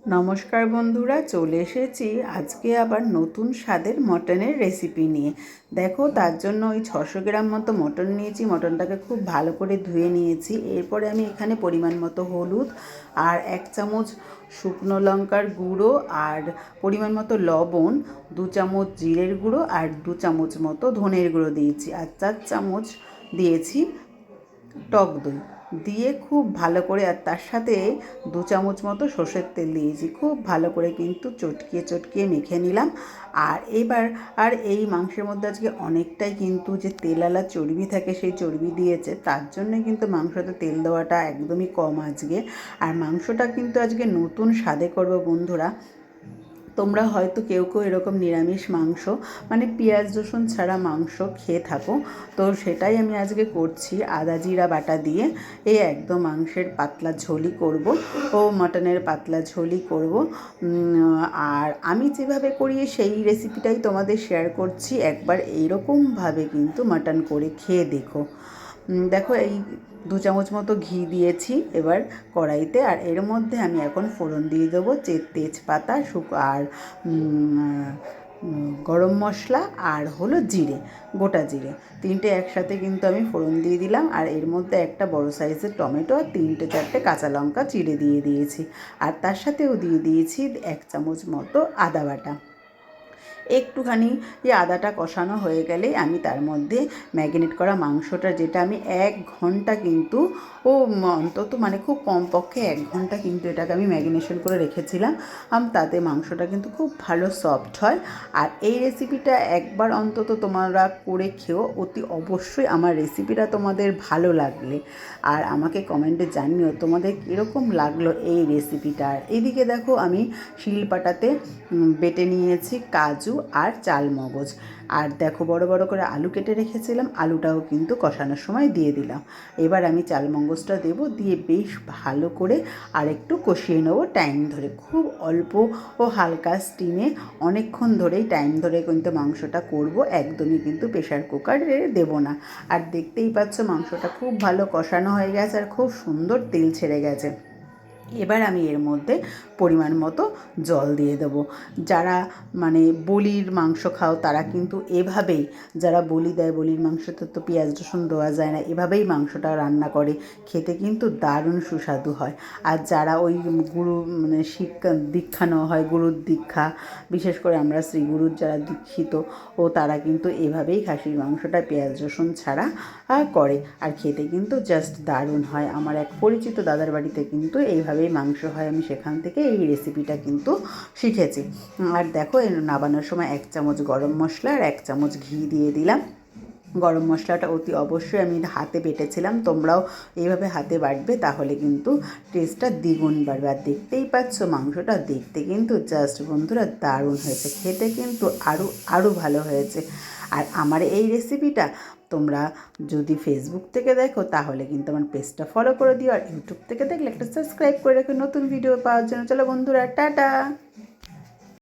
নমস্কার বন্ধুরা, চলে এসেছি আজকে আবার নতুন স্বাদের মটনের রেসিপি নিয়ে। দেখো, তার জন্য ওই ছশো গ্রাম মতো মটন নিয়েছি, মটনটাকে খুব ভালো করে ধুয়ে নিয়েছি। এরপরে আমি এখানে পরিমাণ মতো হলুদ আর এক চামচ শুকনো লঙ্কার গুঁড়ো আর পরিমাণ মতো লবণ, দু চামচ জিরের গুঁড়ো আর দু চামচ মতো ধনের গুঁড়ো দিয়েছি। আর চার চামচ দিয়েছি টক দই। দিয়ে খুব ভালো করে আর তার সাথে দু চামচ মতো সর্ষের তেল দিয়েছি। খুব ভালো করে কিন্তু চটকিয়ে চটকিয়ে মেখে নিলাম। আর এবার আর এই মাংসের মধ্যে আজকে অনেকটাই কিন্তু যে তেলালা চর্বি থাকে সেই চর্বি দিয়েছে, তার জন্য কিন্তু মাংসতে তেল দেওয়াটা একদমই কম আজকে। আর মাংসটা কিন্তু আজকে নতুন স্বাদে করব বন্ধুরা। তোমরা হয়তো কেউ কেউ এরকম নিরামিষ মাংস মানে পেঁয়াজ, রসুন ছাড়া মাংস খেয়ে থাকো। তো সেটাই আমি আজকে করছি, আদা জিরা বাটা দিয়ে। এই একদম মাংসের পাতলা ঝোলই করব, ও মটনের পাতলা ঝোলই করব। আর আমি যেভাবে করি, সেই রেসিপিটাই তোমাদের শেয়ার করছি। একবার এইরকমভাবে কিন্তু মাটন করে খেয়ে দেখো। দেখো এই দু চামচ মতো ঘি দিয়েছি এবার কড়াইতে, আর এর মধ্যে আমি এখন ফোড়ন দিয়ে দেবো যে তেজপাতা, শুক, আর গরম মশলা, আর হলো জিরে, গোটা জিরে। তিনটে একসাথে কিন্তু আমি ফোড়ন দিয়ে দিলাম, আর এর মধ্যে একটা বড় সাইজের টমেটো আর তিনটে চারটে কাঁচা লঙ্কা চিড়ে দিয়ে দিয়েছি। আর তার সাথেও দিয়ে দিয়েছি এক চামচ মতো আদা বাটা। একটুখানি এই আদাটা কষানো হয়ে গেলে আমি তার মধ্যে ম্যাগনেট করা মাংসটা, যেটা আমি এক ঘণ্টা কিন্তু, ও অন্তত মানে খুব কমপক্ষে এক ঘণ্টা কিন্তু এটাকে আমি ম্যাগিনেশন করে রেখেছিলাম। তাতে মাংসটা কিন্তু খুব ভালো সফট হয়। আর এই রেসিপিটা একবার অন্তত তোমরা করে খেও, অতি অবশ্যই আমার রেসিপিটা তোমাদের ভালো লাগলে। আর আমাকে কমেন্টে জানিও তোমাদের কীরকম লাগল এই রেসিপিটা। আর এদিকে দেখো আমি শিলপাটাতে বেটে নিয়েছি কাজু আর চাল মগজ আর দেখো বড় বড় করে আলু কেটে রেখেছিলাম, আলুটাও কিন্তু কষানোর সময় দিয়ে দিলাম। এবার আমি চাল মগজটা দেবো, দিয়ে বেশ ভালো করে আর একটু কষিয়ে নেব টাইম ধরে। খুব অল্প ও হালকা স্টিমে অনেকক্ষণ ধরেই টাইম ধরে কিন্তু মাংসটা করব, একদমই কিন্তু প্রেশার কুকারে দেবো না। আর দেখতেই পাচ্ছ মাংসটা খুব ভালো কষানো হয়ে গেছে আর খুব সুন্দর তেল ছেড়ে গেছে। এবার আমি এর মধ্যে পরিমাণ মতো জল দিয়ে দেবো। যারা মানে বলির মাংস খাও, তারা কিন্তু এভাবেই, যারা বলি দেয়, বলির মাংসতে তো পেঁয়াজ, রসুন দেওয়া যায় না, এভাবেই মাংসটা রান্না করে। খেতে কিন্তু দারুণ সুস্বাদু হয়। আর যারা ওই গুরু মানে শিক্ষা, দীক্ষা নেওয়া হয়, গুরুর দীক্ষা, বিশেষ করে আমরা শ্রীগুরুর যারা দীক্ষিত, ও তারা কিন্তু এভাবেই খাসির মাংসটা পেঁয়াজ, রসুন ছাড়া করে। আর খেতে কিন্তু জাস্ট দারুণ হয়। আমার এক পরিচিত দাদার বাড়িতে কিন্তু এইভাবেই মাংস হয় আমি সেখান থেকে এই রেসিপিটা কিন্তু শিখেছি। আর দেখো নাবানোর সময় এক চামচ গরম মশলা আর এক চামচ ঘি দিয়ে দিলাম। গরম মশলাটা অতি অবশ্যই আমি হাতে বেটেছিলাম, তোমরাও এইভাবে হাতে বাটবে তাহলে কিন্তু টেস্টটা দ্বিগুণ বাড়বে। আর দেখতেই পাচ্ছ, মাংসটা দেখতে কিন্তু জাস্ট বন্ধুরা দারুণ হয়েছে, খেতে কিন্তু আরও আরও ভালো হয়েছে। আর আমার এই রেসিপিটা তোমরা যদি ফেসবুক থেকে দেখো, তাহলে কিন্তু আমার পেজটা ফলো করে দিও। আর ইউটিউব থেকে দেখলে একটা সাবস্ক্রাইব করে রেখো। নতুন ভিডিও পাওয়ার জন্য। চলো বন্ধুরা, টাটা!